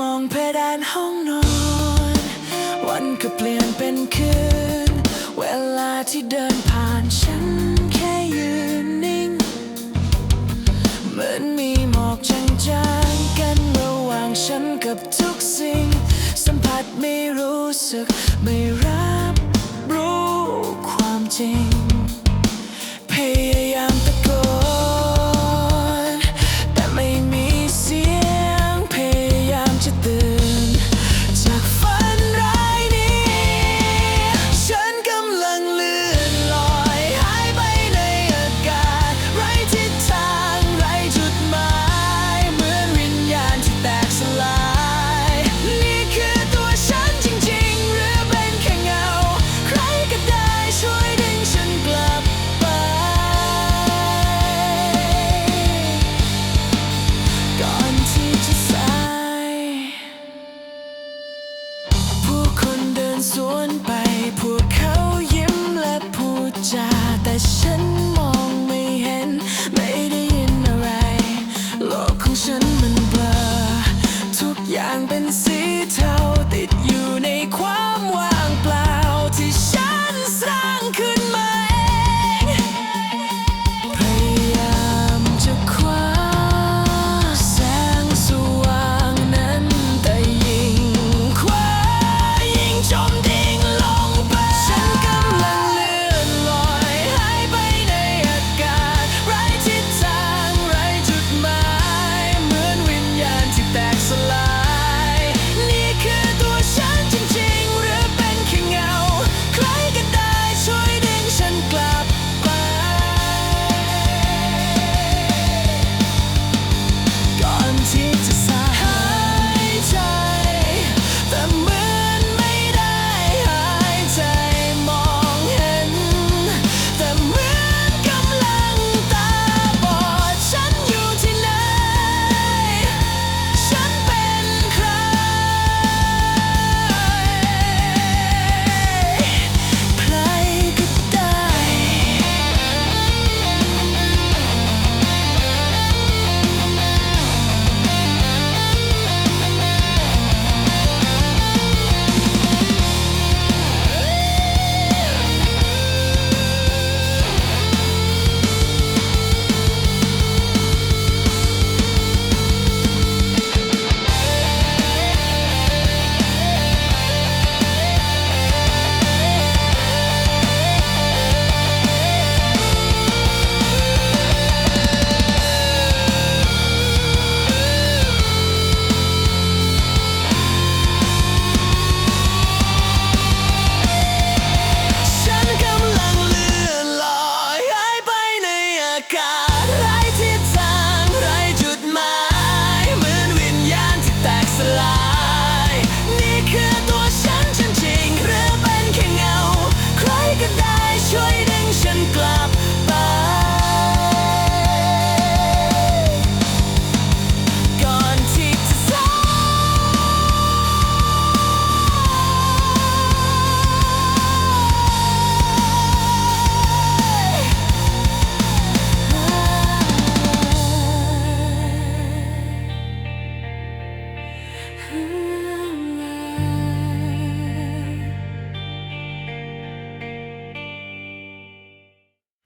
มองเพดานห้องนอน วันก็เปลี่ยนเป็นคืน เวลาที่เดินผ่านฉันแค่ยืนนิ่ง เหมือนมีหมอกจางๆกันระหว่างฉันกับทุกสิ่ง สัมผัสไม่รู้สึกไม่รับรู้ความจริง